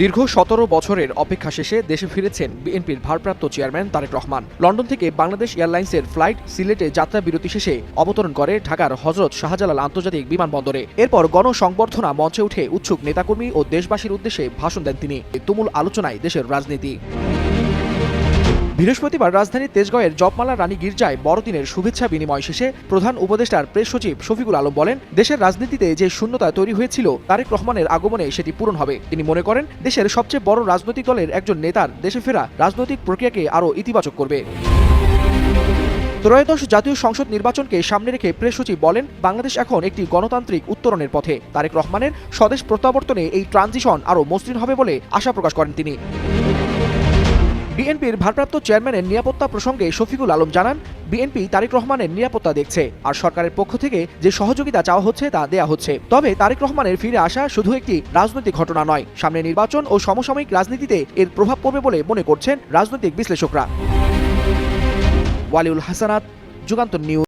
দীর্ঘ সতেরো বছরের অপেক্ষা শেষে দেশে ফিরেছেন বিএনপির ভারপ্রাপ্ত চেয়ারম্যান তারেক রহমান। লন্ডন থেকে বাংলাদেশ এয়ারলাইন্সের ফ্লাইট, সিলেটে যাত্রা বিরতি শেষে অবতরণ করে ঢাকার হজরত শাহজালাল আন্তর্জাতিক বিমানবন্দরে। এরপর গণসংবর্ধনা মঞ্চে উঠে উৎসুক নেতাকর্মী ও দেশবাসীর উদ্দেশ্যে ভাষণ দেন তিনি। তুমুল আলোচনায় দেশের রাজনীতি। বৃহস্পতিবার রাজধানীর তেজগাঁয়ের জপমালা রানী গির্জায় বড়দিনের শুভেচ্ছা বিনিময় শেষে প্রধান উপদেষ্টার প্রেস সচিব শফিকুল আলম বলেন, দেশের রাজনীতিতে যে শূন্যতা তৈরি হয়েছিল, তারেক রহমানের আগমনে সেটি পূরণ হবে। তিনি মনে করেন, দেশের সবচেয়ে বড় রাজনৈতিক দলের একজন নেতার দেশে ফেরা রাজনৈতিক প্রক্রিয়াকে আরও ইতিবাচক করবে। ত্রয়োদশ জাতীয় সংসদ নির্বাচনকে সামনে রেখে প্রেস সচিব বলেন, বাংলাদেশ এখন একটি গণতান্ত্রিক উত্তরণের পথে। তারেক রহমানের স্বদেশ প্রত্যাবর্তনে এই ট্রানজিশন আরও মসৃণ হবে বলে আশা প্রকাশ করেন তিনি। বিএনপির ভারপ্রাপ্ত চেয়ারম্যানের নিরাপত্তা প্রসঙ্গে শফিকুল আলম জানান, বিএনপি তারেক রহমানের নিরাপত্তা দেখছে আর সরকারের পক্ষ থেকে যে সহযোগিতা চাওয়া হচ্ছে তা দেয়া হচ্ছে। তবে তারেক রহমানের ফিরে আসা শুধু একটি রাজনৈতিক ঘটনা নয়, সামনে নির্বাচন ও সমসাময়িক রাজনীতিতে এর প্রভাব পড়বে বলে মনে করছেন রাজনৈতিক বিশ্লেষকরা। ওয়ালিউল হাসানাত, যুগান্তর নিউজ।